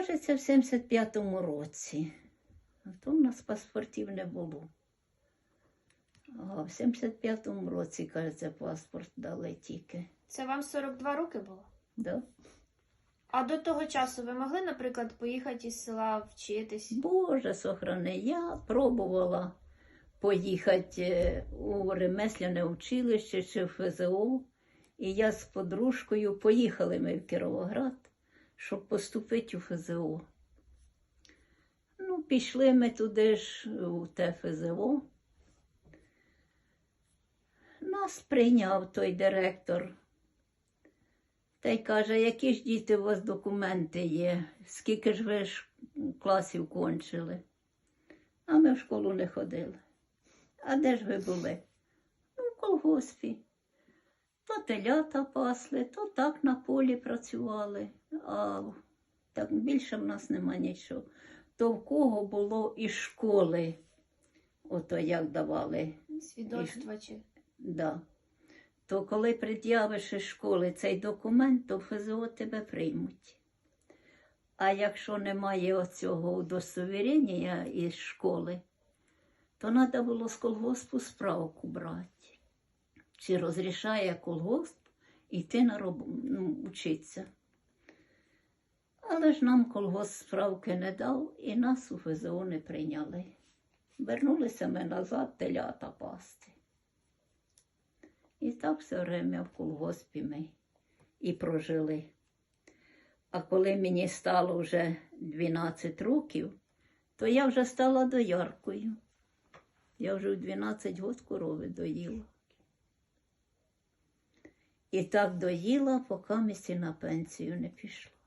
кажеться, в 75-му році. А то в нас паспортів не було. А в 75-му році, кажеться, паспорт дали тільки. Це вам 42 роки було? Да? А до того часу ви могли, наприклад, поїхати із села вчитись? Боже, сохрани, я пробувала поїхати е, у ремесляне училище чи в ФЗО, і я з подружкою поїхали ми в Кіровоград, щоб поступити у ФЗО. Ну, пішли ми туди ж у те ФЗО. Нас прийняв той директор. Та й каже, які ж діти у вас документи є, скільки ж ви ж класів кончили. А ми в школу не ходили. А де ж ви були? Ну, в колгоспі. То телята пасли, то так на полі працювали, а так більше в нас нема нічого. То в кого було і школи, ото як давали Свідоцтва чи? Да. То коли пред'явиш із школи цей документ, то ФЗО тебе приймуть. А якщо немає оцього удостовірення із школи, то треба було з колгоспу справку брати. Чи розрішає колгосп йти на роботу, ну, учитися. Але ж нам колгосп справки не дав і нас у ФЗО не прийняли. Вернулися ми назад телята пасти. І так все время в колгоспі ми і прожили. А коли мені стало вже 12 років, то я вже стала дояркою. Я вже в 12 років корови доїла. І так доїла, поки місці на пенсію не пішла.